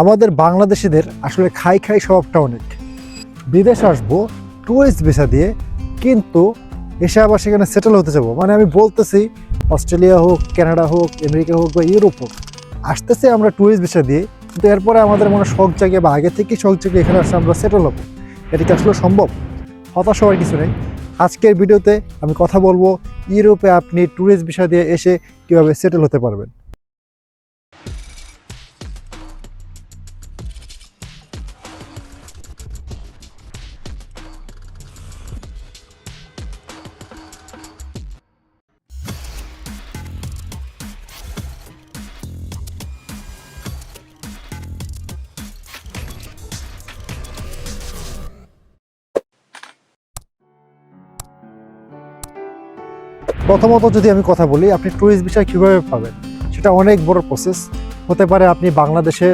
আমাদের বাংলাদেশিদের আসলে খাই খাই স্বভাবটা অনেক। বিদেশ আসব টুরিস্ট ভিসা দিয়ে, কিন্তু এসে আবার সেখানে সেটেল হতে যাব। মানে আমি বলতেছি, অস্ট্রেলিয়া হোক, কানাডা হোক, আমেরিকা হোক বা ইউরোপ হোক, আসতেছে আমরা টুরিস্ট ভিসা দিয়ে, কিন্তু এরপরে আমাদের মনে শখ জাগে বা আগে থেকেই শখ জাগে এখানে আসলে আমরা সেটেল হব। এটা কি আসলে সম্ভব? হতাশ হওয়ার কিছু নেই। আজকের ভিডিওতে আমি কথা বলব, ইউরোপে আপনি ট্যুরিস্ট ভিসা দিয়ে এসে কীভাবে সেটেল হতে পারবেন। প্রথমত যদি আমি কথা বলি, আপনি ট্যুরিস্ট ভিসা কীভাবে পাবেন? সেটা অনেক বড় প্রসেস হতে পারে আপনি বাংলাদেশে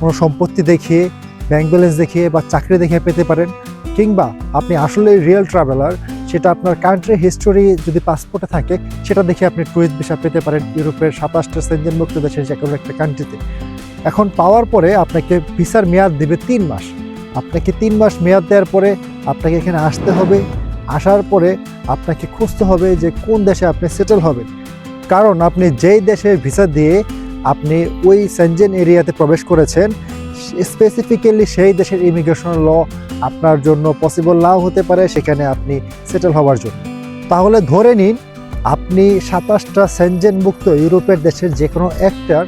কোনো সম্পত্তি দেখিয়ে ব্যাংক ব্যালেন্স দেখিয়ে বা চাকরি দেখিয়ে পেতে পারেন, কিংবা আপনি আসলে রিয়েল ট্রাভেলার সেটা আপনার কান্ট্রি হিস্টোরি যদি পাসপোর্টে থাকে, সেটা দেখে আপনি ট্যুরিস্ট ভিসা পেতে পারেন ইউরোপের সাতাশটা সেঞ্জেন মুক্ত দেশের যে কোনো একটা কান্ট্রিতে এখন পাওয়ার পরে আপনাকে ভিসার মেয়াদ দেবে তিন মাস। আপনাকে তিন মাস মেয়াদ দেওয়ার পরে আপনাকে এখানে আসতে হবে। আসার পরে আপনাকে খুঁজতে হবে যে কোন দেশে আপনি সেটেল হবেন। কারণ আপনি যেই দেশে ভিসা দিয়ে আপনি ওই সেনজেন এরিয়াতে প্রবেশ করেছেন স্পেসিফিক্যালি সেই দেশের ইমিগ্রেশন ল আপনার জন্য পসিবল নাও হতে পারে, সেখানে আপনি সেটেল হওয়ার জন্য। তাহলে ধরে নিন, আপনি সাতাশটা সেনজেন মুক্ত ইউরোপের দেশের যে কোনো একটার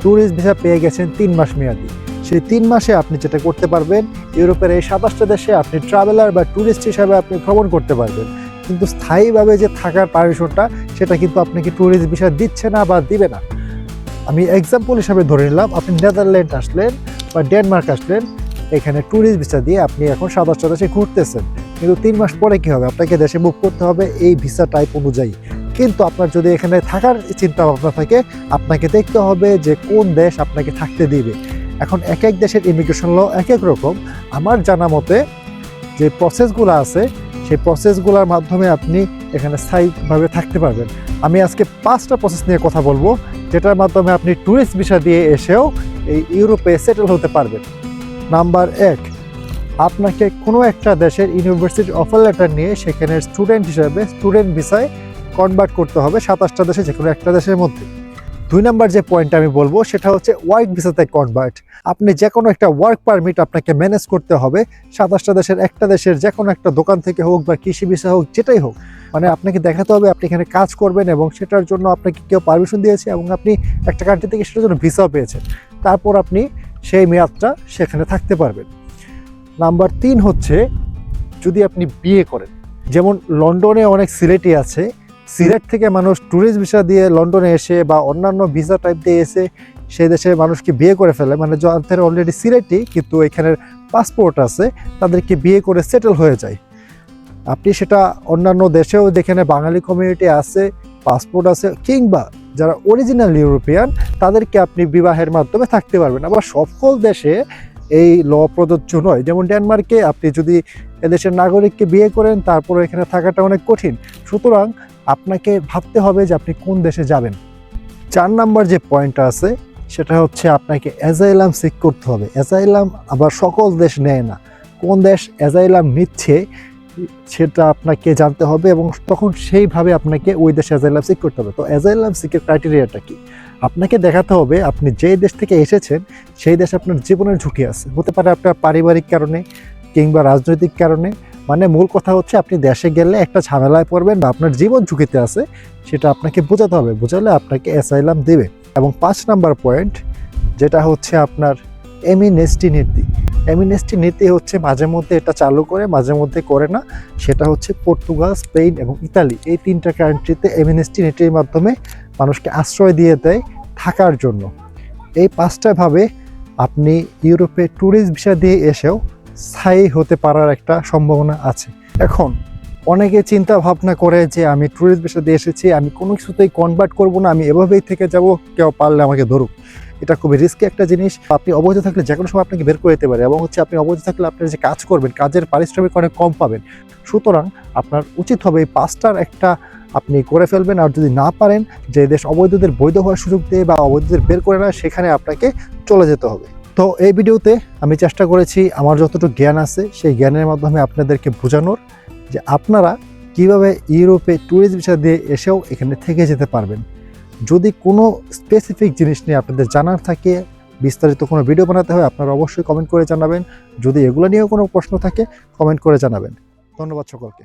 ট্যুরিস্ট ভিসা পেয়ে গেছেন তিন মাস মেয়াদি। সেই তিন মাসে আপনি যেটা করতে পারবেন, ইউরোপের এই সাতাশটা দেশে আপনি ট্রাভেলার বা ট্যুরিস্ট হিসাবে আপনি ভ্রমণ করতে পারবেন। কিন্তু স্থায়ীভাবে যে থাকার পারমিশনটা সেটা কিন্তু আপনাকে ট্যুরিস্ট ভিসা দিচ্ছে না বা দিবে না। আমি এক্সাম্পল হিসাবে ধরে নিলাম, আপনি নেদারল্যান্ড আসলেন বা ডেনমার্ক আসলেন, এখানে ট্যুরিস্ট ভিসা দিয়ে আপনি এখন সাতাশটা দেশে ঘুরতেছেন। কিন্তু তিন মাস পরে কি হবে? আপনাকে দেশে মুভ করতে হবে এই ভিসা টাইপ অনুযায়ী। কিন্তু আপনার যদি এখানে থাকার চিন্তা ভাবনা থাকে, আপনাকে দেখতে হবে যে কোন দেশ আপনাকে থাকতে দিবে। এখন এক এক দেশের ইমিগ্রেশন ল এক এক রকম। আমার জানা মতে যে প্রসেসগুলো আছে, সেই প্রসেসগুলোর মাধ্যমে আপনি এখানে স্থায়ীভাবে থাকতে পারবেন। আমি আজকে পাঁচটা প্রসেস নিয়ে কথা বলব, যেটার মাধ্যমে আপনি ট্যুরিস্ট ভিসা দিয়ে এসেও এই ইউরোপে সেটেল হতে পারবেন। নাম্বার এক, আপনাকে কোনো একটা দেশের ইউনিভার্সিটি অফার লেটার নিয়ে সেখানে স্টুডেন্ট হিসাবে স্টুডেন্ট ভিসায় কনভার্ট করতে হবে সাতাশটা দেশে যে কোনো একটা দেশের মধ্যে। দুই নাম্বার যে পয়েন্ট আমি বলব, সেটা হচ্ছে ওয়ার্ক ভিসাতে কনভার্ট আপনি যে কোনো একটা ওয়ার্ক পারমিট আপনাকে ম্যানেজ করতে হবে, সাতাশটা দেশের, একটা দেশের যে কোনো একটা দোকান থেকে হোক বা কৃষি ভিসা হোক, যেটাই হোক। মানে আপনাকে দেখাতে হবে আপনি এখানে কাজ করবেন এবং সেটার জন্য আপনাকে কেউ পারমিশন দিয়েছে এবং আপনি একটা কান্ট্রি থেকে সেটার জন্য ভিসাও পেয়েছেন। তারপর আপনি সেই মেয়াদটা সেখানে থাকতে পারবেন। নাম্বার তিন হচ্ছে, যদি আপনি বিয়ে করেন, যেমন লন্ডনে অনেক সিলেটি আছে সিলেট থেকে মানুষ ট্যুরিস্ট ভিসা দিয়ে লন্ডনে এসে বা অন্যান্য ভিসা টাইপ দিয়ে এসে সেই দেশের মানুষকে বিয়ে করে ফেলে। মানে যাদের অলরেডি সিলেটি কিন্তু এখানের পাসপোর্ট আছে, তাদেরকে বিয়ে করে সেটেল হয়ে যায়। আপনি সেটা অন্যান্য দেশেও যেখানে বাঙালি কমিউনিটি আছে পাসপোর্ট আছে, কিংবা যারা অরিজিনাল ইউরোপিয়ান তাদেরকে আপনি বিবাহের মাধ্যমে থাকতে পারবেন। আবার সকল দেশে এই ল প্রযোজ্য নয়। যেমন ডেনমার্কে আপনি যদি এদেশের নাগরিককে বিয়ে করেন তারপরে এখানে থাকাটা অনেক কঠিন। সুতরাং আপনাকে ভাবতে হবে যে আপনি কোন দেশে যাবেন। চার নাম্বার যে পয়েন্টটা আছে, সেটা হচ্ছে আপনাকে অ্যাজাইলাম সিক করতে হবে। অ্যাজাইলাম আবার সকল দেশ নেয় না। কোন দেশ অ্যাজাইলাম নিচ্ছে, সেটা আপনাকে জানতে হবে এবং তখন সেইভাবে আপনাকে ওই দেশে অ্যাজাইলাম সিক করতে হবে। তো অ্যাজাইলাম সিকের ক্রাইটেরিয়াটা কি? আপনাকে দেখাতে হবে আপনি যেই দেশ থেকে এসেছেন, সেই দেশে আপনার জীবনের ঝুঁকি আছে। হতে পারে আপনার পারিবারিক কারণে কিংবা রাজনৈতিক কারণে। মানে মূল কথা হচ্ছে আপনি দেশে গেলে একটা ঝামেলায় পড়বেন বা আপনার জীবন ঝুঁকিতে আছে, সেটা আপনাকে বোঝাতে হবে। বোঝালে আপনাকে অ্যাসাইলাম দেবে। এবং পাঁচ নাম্বার পয়েন্ট যেটা হচ্ছে আপনার এমিনেস্টি নীতি। এমিনেস্টি নীতি হচ্ছে মাঝে মধ্যে এটা চালু করে, মাঝে মধ্যে করে না। সেটা হচ্ছে পর্তুগাল, স্পেন এবং ইতালি। এই তিনটা কান্ট্রিতে এমিনেস্টি নীতির মাধ্যমে মানুষকে আশ্রয় দিয়ে দেয় থাকার জন্য। এই পাঁচটা ভাবে আপনি ইউরোপে ট্যুরিস্ট ভিসা দিয়ে এসেও স্থায়ী হতে পারার একটা সম্ভাবনা আছে। এখন, অনেকে চিন্তা ভাবনা করে যে আমি ট্যুরিস্ট দিয়ে এসেছি, আমি কোনো কিছুতেই কনভার্ট করব না, আমি এভাবেই থেকে যাব, কেউ পারলে আমাকে ধরুক। এটা খুবই রিস্কি একটা জিনিস। আপনি অবৈধ থাকলে যে কোনো সময় আপনাকে বের করে দিতে পারে এবং হচ্ছে আপনি অবৈধ থাকলে আপনার যে কাজ করবেন, কাজের পারিশ্রমিক অনেক কম পাবেন। সুতরাং আপনার উচিত হবে এই পাঁচটার একটা আপনি করে ফেলবেন আর যদি না পারেন, যে দেশ অবৈধদের বৈধ হওয়ার সুযোগ দেয় বা অবৈধদের বের করে না সেখানে আপনাকে চলে যেতে হবে। তো এই ভিডিওতে আমি চেষ্টা করেছি আমার যতটুকু জ্ঞান আছে, সেই জ্ঞানের মাধ্যমে আপনাদেরকে বোঝানোর যে আপনারা কীভাবে ইউরোপে ট্যুরিস্ট ভিসা দিয়ে এসেও এখানে থেকে যেতে পারবেন। যদি কোনো স্পেসিফিক জিনিস নিয়ে আপনাদের জানার থাকে, বিস্তারিত কোনো ভিডিও বানাতে হয়, আপনারা অবশ্যই কমেন্ট করে জানাবেন। যদি এগুলো নিয়েও কোনো প্রশ্ন থাকে কমেন্ট করে জানাবেন। ধন্যবাদ সকলকে।